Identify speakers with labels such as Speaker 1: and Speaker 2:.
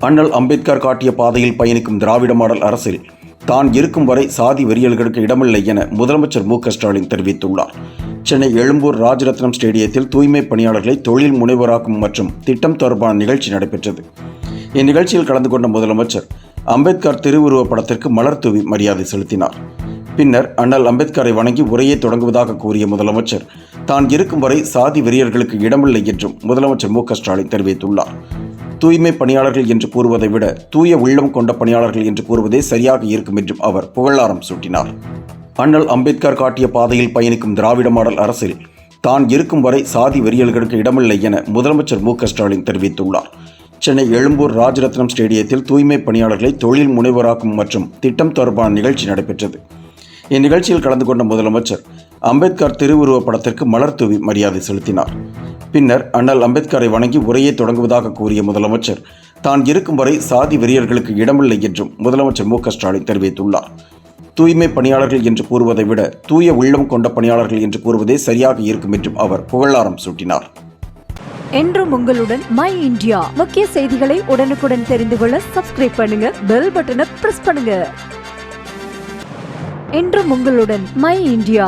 Speaker 1: அண்ணல் அம்பேத்கர் காட்டிய பாதையில் பயணிக்கும் திராவிட மாடல் அரசில் தான் இருக்கும் வரை சாதி வெறியல்களுக்கு இடமில்லை என முதலமைச்சர் மு ஸ்டாலின் தெரிவித்துள்ளார். சென்னை எழும்பூர் ராஜரத்னம் ஸ்டேடியத்தில் தூய்மை பணியாளர்களை தொழில் முனைவராக்கும் மற்றும் திட்டம் தொடர்பான நிகழ்ச்சி நடைபெற்றது. இந்நிகழ்ச்சியில் கலந்து கொண்ட முதலமைச்சர் அம்பேத்கர் திருவுருவப் படத்திற்கு மலர் தூவி மரியாதை செலுத்தினார். பின்னர் அண்ணல் அம்பேத்கரை வணங்கி உரையை தொடங்குவதாக கூறிய முதலமைச்சர் தான் இருக்கும் வரை சாதி வெறியர்களுக்கு இடமில்லை என்றும் முதலமைச்சர் மு க ஸ்டாலின் தெரிவித்துள்ளார். தூய்மை பணியாளர்கள் என்று கூறுவதை விட தூய உள்ளம் கொண்ட பணியாளர்கள் என்று கூறுவதே சரியாக இருக்கும் என்றும் அவர் புகழாரம் சூட்டினார். அண்ணல் அம்பேத்கர் காட்டிய பாதையில் பயணிக்கும் திராவிட மாடல் அரசில் தான் இருக்கும் வரை சாதி வெறியல்களுக்கு இடமில்லை என முதலமைச்சர் மு ஸ்டாலின் தெரிவித்துள்ளார். சென்னை எழும்பூர் ராஜரத்னம் ஸ்டேடியத்தில் தூய்மை பணியாளர்களை தொழில் முனைவராக்கும் மற்றும் திட்டம் தொடர்பான நிகழ்ச்சி நடைபெற்றது. இந்நிகழ்ச்சியில் கலந்து கொண்ட முதலமைச்சர் அம்பேத்கர் திருவுருவப் படத்திற்கு மலர் தூவி மரியாதை செலுத்தினார். பின்னர் அண்ணல் அம்பேத்கரை வணங்கி உரையை தொடங்குவதாக கூறிய முதலமைச்சர் தான் இருக்கும் வரை சாதி வெறியர்களுக்கு இடமில்லை என்றும் முதலமைச்சர் மு ஸ்டாலின் தெரிவித்துள்ளார். தூய்மை பணியாளர்கள் என்று கூறுவதை விட தூய உள்ளம் கொண்ட பணியாளர்கள் என்று கூறுவதே சரியாக இருக்கும் என்றும் அவர் புகழாரம் சூட்டினார்.
Speaker 2: என்றும் உங்களுடன் மை இந்தியா. முக்கிய செய்திகளை உடனுக்குடன் தெரிந்து கொள்ள சப்ஸ்கிரைப் பண்ணுங்க பெல் பட்டனை பிரஸ் பண்ணுங்க. என்றும் உங்களுடன் மை இந்தியா.